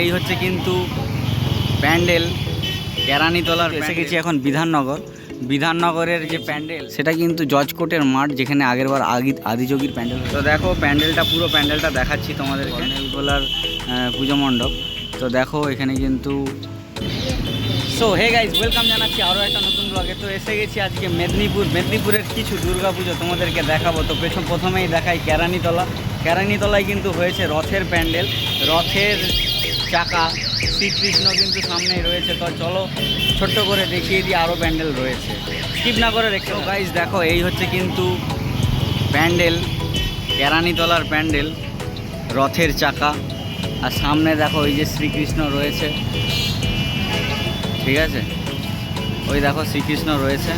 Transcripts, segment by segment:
এই হচ্ছে কিন্তু প্যান্ডেল কেরানিতলার এসে গেছি এখন বিধাননগর। বিধাননগরের যে প্যান্ডেল সেটা কিন্তু জজ কোর্টের মাঠ যেখানে আগেরবার আগি আদিযোগীর প্যান্ডেল তো দেখো প্যান্ডেলটা পুরো প্যান্ডেলটা দেখাচ্ছি তোমাদের গোলার পুজো মণ্ডপ। তো দেখো এখানে কিন্তু সো হে গাইজ ওয়েলকাম জানাচ্ছি আরও একটা নতুন ব্লগে তো এসে গেছি আজকে মেদিনীপুর। মেদিনীপুরের কিছু দুর্গাপুজো তোমাদেরকে দেখাবো। তো পেছন প্রথমেই দেখাই কেরানিতলা। কেরানিতলায় কিন্তু হয়েছে রথের প্যান্ডেল। রথের চাকা, শ্রীকৃষ্ণ কিন্তু সামনেই রয়েছে। তো চলো, ছোট্ট করে দেখিয়ে দিই আরও প্যান্ডেল রয়েছে। স্কিপ না করে দেখো গাইজ দেখো, এই হচ্ছে কিন্তু প্যান্ডেল, কেরানিতলার প্যান্ডেল, রথের চাকা। আর সামনে দেখো, ওই যে শ্রীকৃষ্ণ রয়েছে। ঠিক আছে? ওই দেখো, শ্রীকৃষ্ণ রয়েছে।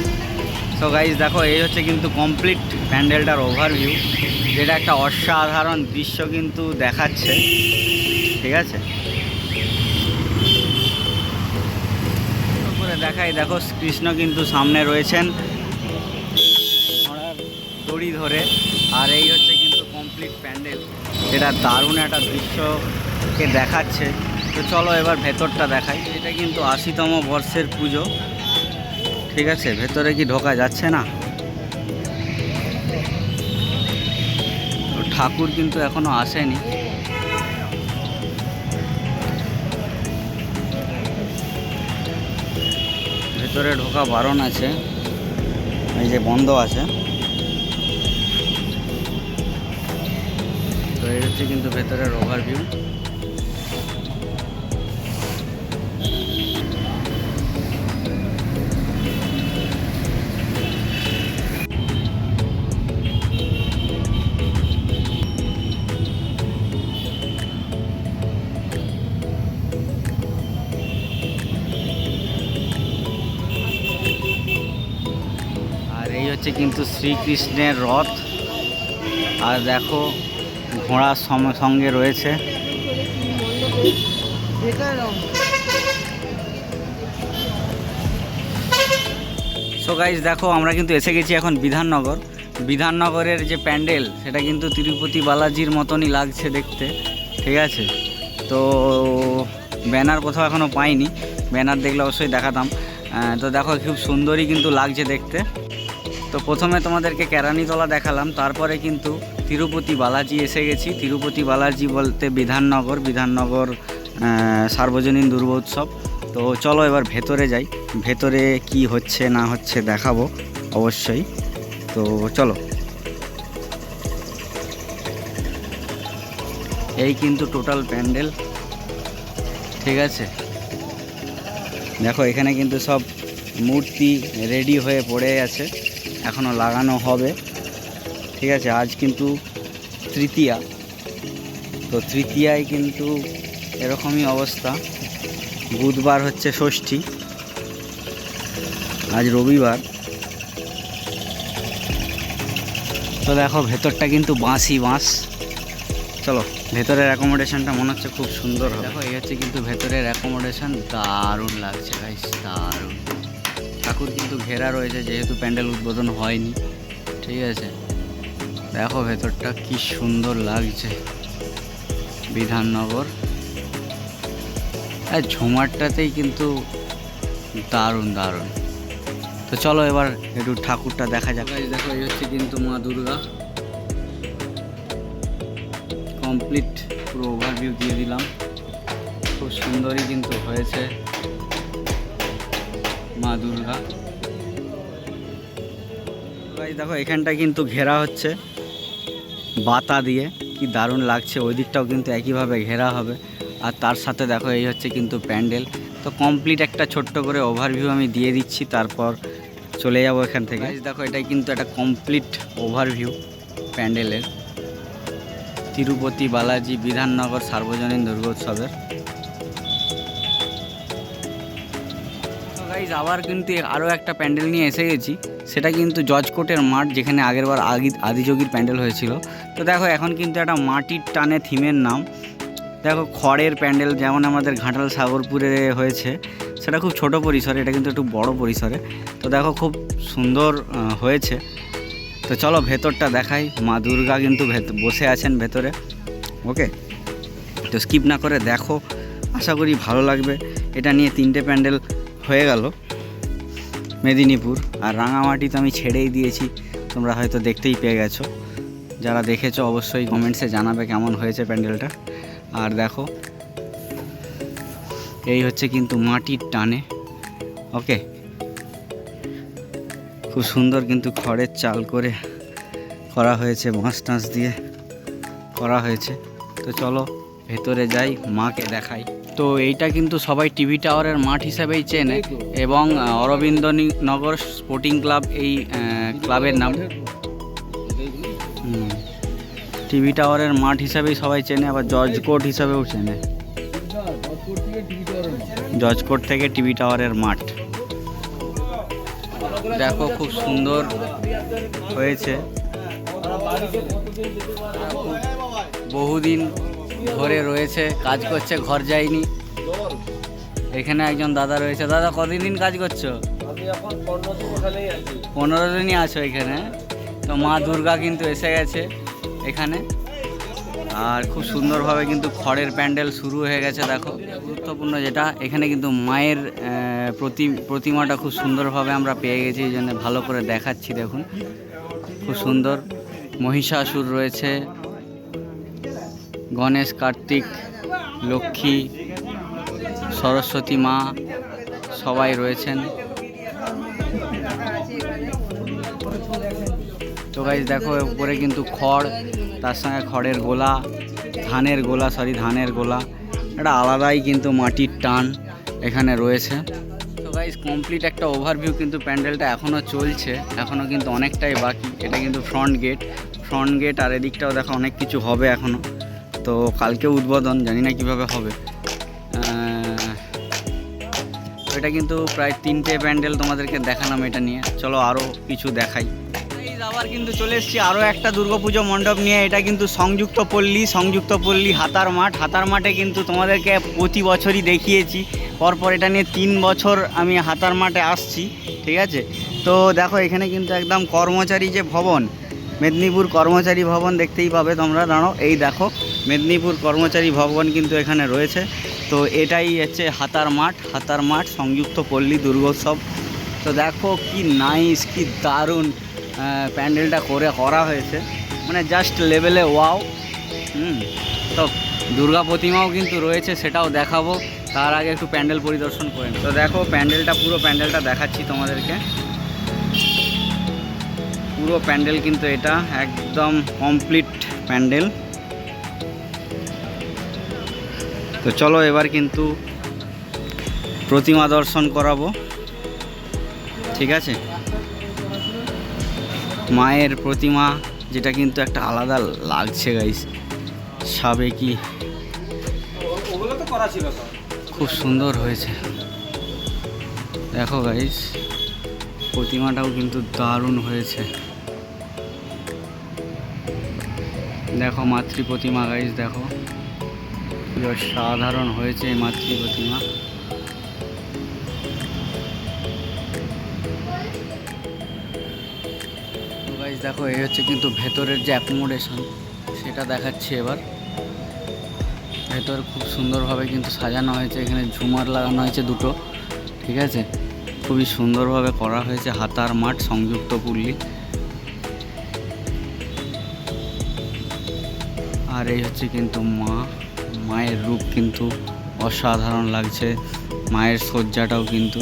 সো গাইজ দেখো, এই হচ্ছে কিন্তু কমপ্লিট প্যান্ডেলটার ওভারভিউ যেটা একটা অসাধারণ দৃশ্য কিন্তু দেখাচ্ছে। ঠিক আছে? করে দেখাই, দেখো কৃষ্ণ কিন্তু সামনে রয়েছেন। ঘোড়ার দড়ি ধরে, আর এই হচ্ছে কিন্তু কমপ্লিট প্যান্ডেল। যেটা দারুণ একটা দৃশ্যকে দেখাচ্ছে। তো চলো এবার ভেতরটা দেখাই। এটা কিন্তু আশিতম বর্ষের পুজো। ঠিক আছে, ভেতরে কি ঢোকা যাচ্ছে না? ঠাকুর কিন্তু এখনও আসেনি। ভেতরে ঢোকা বারণ আছে। এই যে বন্ধ আছে। তো এই হচ্ছে কিন্তু ভেতরের ওভারভিউ কিন্তু শ্রীকৃষ্ণের রথ। আর দেখো ঘোড়ার সঙ্গে রয়েছে। সো গাইজ দেখো, আমরা কিন্তু এসে গেছি এখন বিধাননগর। বিধাননগরের যে প্যান্ডেল, সেটা কিন্তু তিরুপতি বালাজির মতনই লাগছে দেখতে, ঠিক আছে? তো ব্যানার কোথাও এখনও পাইনি। ব্যানার দেখলে অবশ্যই দেখাতাম। তো দেখো, খুব সুন্দরই কিন্তু লাগছে দেখতে। তো প্রথমে তোমাদেরকে কেরানিতলা দেখালাম, তারপরে কিন্তু তিরুপতি বালাজি এসে গেছি। তিরুপতি বালাজি বলতে বিধাননগর বিধাননগর সার্বজনীন দুর্গোৎসব। তো চলো এবার ভেতরে যাই, ভেতরে কি হচ্ছে না হচ্ছে দেখাবো অবশ্যই। তো চলো। এই কিন্তু টোটাল প্যান্ডেল, ঠিক আছে? দেখো এখানে কিন্তু সব মূর্তি রেডি হয়ে পড়ে আছে। এখনও লাগানো হবে। ঠিক আছে, আজ কিন্তু তৃতীয়া। তো তৃতীয়ায় কিন্তু এরকমই অবস্থা। বুধবার হচ্ছে ষষ্ঠী। আজ রবিবার। তো দেখো, ভেতরটা কিন্তু বাঁশই বাঁশ। চলো, ভেতরের অ্যাকোমোডেশনটা মনে হচ্ছে খুব সুন্দর দেখো, এই হচ্ছে কিন্তু ভেতরের অ্যাকোমোডেশন দারুণ লাগছে গাইস দারুণ। ঠাকুর কিন্তু ঘেরা রয়েছে, যেহেতু প্যান্ডেল উদ্বোধন হয়নি। ঠিক আছে? দেখো ভেতরটা কি সুন্দর লাগছে। বিধাননগর। আর ঝুমারটাতেই কিন্তু দারুণ দারুণ। তো চলো এবার একটু ঠাকুরটা দেখা যাক। দেখো, এই হচ্ছে কিন্তু মা দুর্গা। কমপ্লিট পুরো ওভারভিউ দিয়ে দিলাম। খুব সুন্দরই কিন্তু হয়েছে। মা দুর্গা। দেখো এখানটা কিন্তু ঘেরা হচ্ছে। বাতা দিয়ে কি দারুণ লাগছে। ওই দিকটাও কিন্তু একইভাবে ঘেরা হবে। আর তার সাথে দেখো এই হচ্ছে কিন্তু প্যান্ডেল। তো কমপ্লিট একটা ছোট্ট করে ওভারভিউ আমি দিয়ে দিচ্ছি তারপর চলে যাব এখান থেকে। দেখো এটাই কিন্তু একটা কমপ্লিট ওভারভিউ প্যান্ডেলের। তিরুপতি বালাজি বিধাননগর সার্বজনীন দুর্গোৎসবের। গাইজ আবার কিন্তু আরও একটা প্যান্ডেল নিয়ে এসে গেছি। সেটা কিন্তু জজ কোর্টের মাঠ, যেখানে আগেরবার আগি আদিযোগীর প্যান্ডেল হয়েছিল। তো দেখো, এখন কিন্তু একটা মাটির টানে থিমের নাম। দেখো, খড়ের প্যান্ডেল যেমন আমাদের ঘাটাল সাগরপুরে হয়েছে, সেটা খুব ছোট পরিসরে, এটা কিন্তু একটু বড় পরিসরে। তো দেখো, খুব সুন্দর হয়েছে। তো চলো, ভেতরটা দেখাই। মা দুর্গা কিন্তু বসে আছেন ভেতরে। ওকে? তো স্কিপ না করে দেখো। আশা করি ভালো লাগবে। এটা নিয়ে তিনটে প্যান্ডেল হয়ে গেল। মেদিনীপুর। আর রাঙামাটি তো আমি ছেড়েই দিয়েছি। তোমরা হয়তো দেখতেই পেয়ে গেছো। যারা দেখেছ অবশ্যই কমেন্টসে জানাবে কেমন হয়েছে প্যান্ডেলটা। আর দেখো, এই হচ্ছে কিন্তু মাটির টানে। ওকে খুব সুন্দর কিন্তু খড়ের চাল করে করা হয়েছে, বাঁশ টাঁশ দিয়ে করা হয়েছে। তো চলো ভেতরে যাই, মাকে দেখাই। তো এইটা কিন্তু সবাই টিভি টাওয়ারের মাঠ হিসাবেই চেনে এবং অরবিন্দ নগর স্পোর্টিং ক্লাব এই ক্লাবের নাম। টিভি টাওয়ারের মাঠ হিসাবেই সবাই চেনে, আবার জর্জ কোর্ট হিসাবেও চেনে। জজ কোর্ট থেকে টিভি টাওয়ারের মাঠ। দেখো খুব সুন্দর হয়েছে। বহুদিন ধরে রয়েছে কাজ করছে ঘর যায়নি। এখানে একজন দাদা রয়েছে। দাদা কতদিন দিন কাজ করছ? পনেরো দিনই আছো এখানে? তো মা দুর্গা কিন্তু এসে গেছে এখানে। আর খুব সুন্দরভাবে কিন্তু খড়ের প্যান্ডেল শুরু হয়ে গেছে দেখো। গুরুত্বপূর্ণ যেটা এখানে কিন্তু মায়ের প্রতি প্রতিমাটা খুব সুন্দরভাবে আমরা পেয়ে গেছি এই জন্য ভালো করে দেখাচ্ছি দেখুন। খুব সুন্দর মহিষাসুর রয়েছে। গণেশ, কার্তিক, লক্ষ্মী, সরস্বতী মা সবাই রয়েছেন। তো গাইজ দেখো, উপরে কিন্তু খড়, তার সঙ্গে খড়ের গোলা, ধানের গোলা সরি ধানের গোলা। একটা আলাদাই কিন্তু মাটির টান এখানে রয়েছে। তো গাইজ কমপ্লিট একটা ওভারভিউ কিন্তু প্যান্ডেলটা এখনও চলছে। এখনও কিন্তু অনেকটাই বাকি। এটা কিন্তু ফ্রন্ট গেট ফ্রন্ট গেট আর এদিকটাও দেখো, অনেক কিছু হবে এখনও তো কালকে উদ্বোধন, জানি না কীভাবে হবে। এটা কিন্তু প্রায় তিনটে প্যান্ডেল তোমাদেরকে দেখালাম এটা নিয়ে। চলো আরও কিছু দেখাই। আবার কিন্তু চলে এসেছি আরও একটা দুর্গাপুজো মণ্ডপ নিয়ে। এটা কিন্তু সংযুক্ত পল্লী সংযুক্ত পল্লী হাতার মাঠ। হাতার মাঠে কিন্তু তোমাদেরকে প্রতি বছরই দেখিয়েছি। পরপর এটা নিয়ে তিন বছর আমি হাতার মাঠে আসছি, ঠিক আছে? তো দেখো, এখানে কিন্তু একদম কর্মচারী যে ভবন, মেদিনীপুর কর্মচারী ভবন দেখতেই পাবে তোমরা। দাঁড়ো এই দেখো। মেদিনীপুর কর্মচারী ভবন কিন্তু এখানে রয়েছে। তো এটাই হচ্ছে হাতার মাঠ। হাতার মাঠ, সংযুক্ত পল্লী দুর্গোৎসব। তো দেখো কি নাইস কি দারুণ প্যান্ডেলটা করে করা হয়েছে। মানে জাস্ট লেভেলে ওয়াও হুম, তো দুর্গা প্রতিমাও কিন্তু রয়েছে, সেটাও দেখাবো। তার আগে একটু প্যান্ডেল পরিদর্শন করে তো দেখো প্যান্ডেলটা, পুরো প্যান্ডেলটা দেখাচ্ছি তোমাদেরকে। পুরো প্যান্ডেল কিন্তু এটা, একদম কমপ্লিট প্যান্ডেল। তো চলো এবার কিন্তু প্রতিমা দর্শন করাবো। ঠিক আছে? মায়ের প্রতিমা যেটা কিন্তু একটা আলাদা লাগছে গাইস সব খুব সুন্দর হয়েছে। দেখো গাইস প্রতিমাটাও কিন্তু দারুণ হয়েছে। দেখো মাতৃ প্রতিমা গাইস দেখো। কি সাধারণ হয়েছে এই মাতৃ প্রতিমা দেখো, এই হচ্ছে কিন্তু ভেতরের যে অ্যাকোমোডেশন সেটা দেখাচ্ছি এবার। ভেতর খুব সুন্দরভাবে কিন্তু সাজানো হয়েছে, এখানে ঝুমার লাগানো হয়েছে দুটো, ঠিক আছে? খুবই সুন্দরভাবে করা হয়েছে হাতার মাঠ, সংযুক্ত পল্লী। আর এই হচ্ছে কিন্তু মা। মায়ের রূপ কিন্তু অসাধারণ লাগছে। মায়ের শয্যাটাও কিন্তু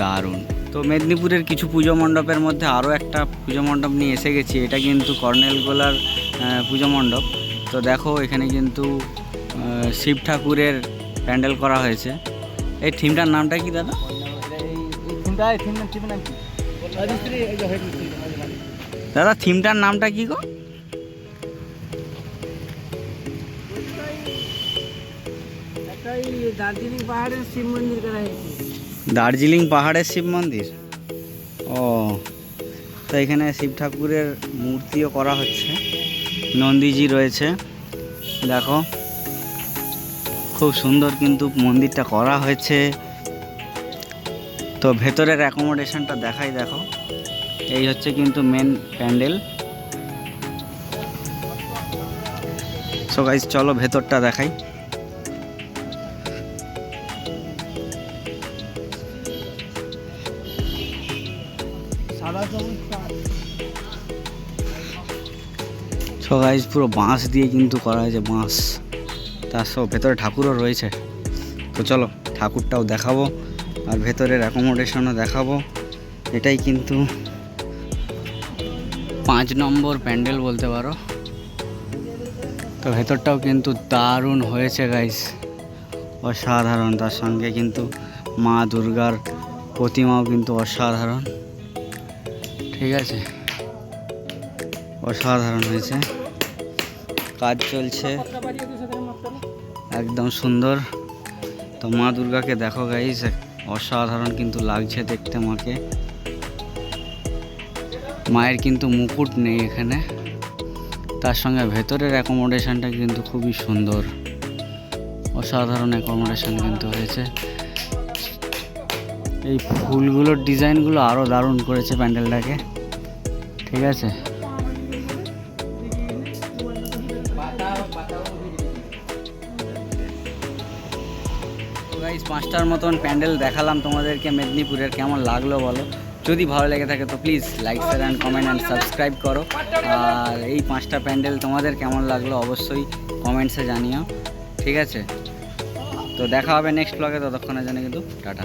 দারুণ। তো মেদিনীপুরের কিছু পুজো মণ্ডপের মধ্যে আরও একটা পুজো মণ্ডপ নিয়ে এসে গেছি। এটা কিন্তু কর্নেল গোলার পুজো মণ্ডপ। তো দেখো, এখানে কিন্তু শিব ঠাকুরের প্যান্ডেল করা হয়েছে। এই থিমটার নামটা কি দাদা? দাদা, থিমটার নামটা কি গো? দার্জিলিং পাহাড়ের শিব মন্দির? ও, তো এখানে শিব ঠাকুরের মূর্তিও করা হচ্ছে। নন্দীজি রয়েছে। দেখো, খুব সুন্দর কিন্তু মন্দিরটা করা হয়েছে। তো ভেতরের অ্যাকোমোডেশনটা দেখাই, দেখো। এই হচ্ছে কিন্তু মেন প্যান্ডেল। সো গাইজ চলো ভেতরটা দেখাই। সো গাইজ পুরো বাঁশ দিয়ে কিন্তু করা হয়েছে, বাঁশ। তার সব ভেতরে ঠাকুরও রয়েছে। তো চলো, ঠাকুরটাও দেখাবো, আর ভেতরের অ্যাকোমোডেশনও দেখাবো। এটাই কিন্তু পাঁচ নম্বর প্যান্ডেল বলতে পারো। তো ভেতরটাও কিন্তু দারুণ হয়েছে গাইস অসাধারণ, তার সঙ্গে কিন্তু মা দুর্গার প্রতিমাও কিন্তু অসাধারণ। ঠিক আছে। অসাধারণ হয়েছে। কাজ চলছে। একদম সুন্দর। তো মা দুর্গাকে দেখো গাইস অসাধারণ কিন্তু লাগছে দেখতে মাকে। মায়ের কিন্তু মুকুট নেই এখানে। তার সঙ্গে ভেতরের অ্যাকোমোডেশনটা কিন্তু খুবই সুন্দর। অসাধারণ অ্যাকোমোডেশন কিন্তু হয়েছে। এই ফুলগুলোর ডিজাইনগুলো আরও দারুণ করেছে প্যান্ডেলটাকে। ঠিক আছে। পাঁচটার মতন প্যান্ডেল দেখালাম তোমাদেরকে মেদিনীপুরের, কেমন লাগল বলো? যদি ভালো লেগে থাকে তো please like share and comment and subscribe করো। আর এই পাঁচটা প্যান্ডেল তোমাদের কেমন লাগল অবশ্যই কমেন্টসে জানিও, ঠিক আছে? তো দেখা হবে নেক্সট ব্লগে ততক্ষণের জন্য কিন্তু টাটা।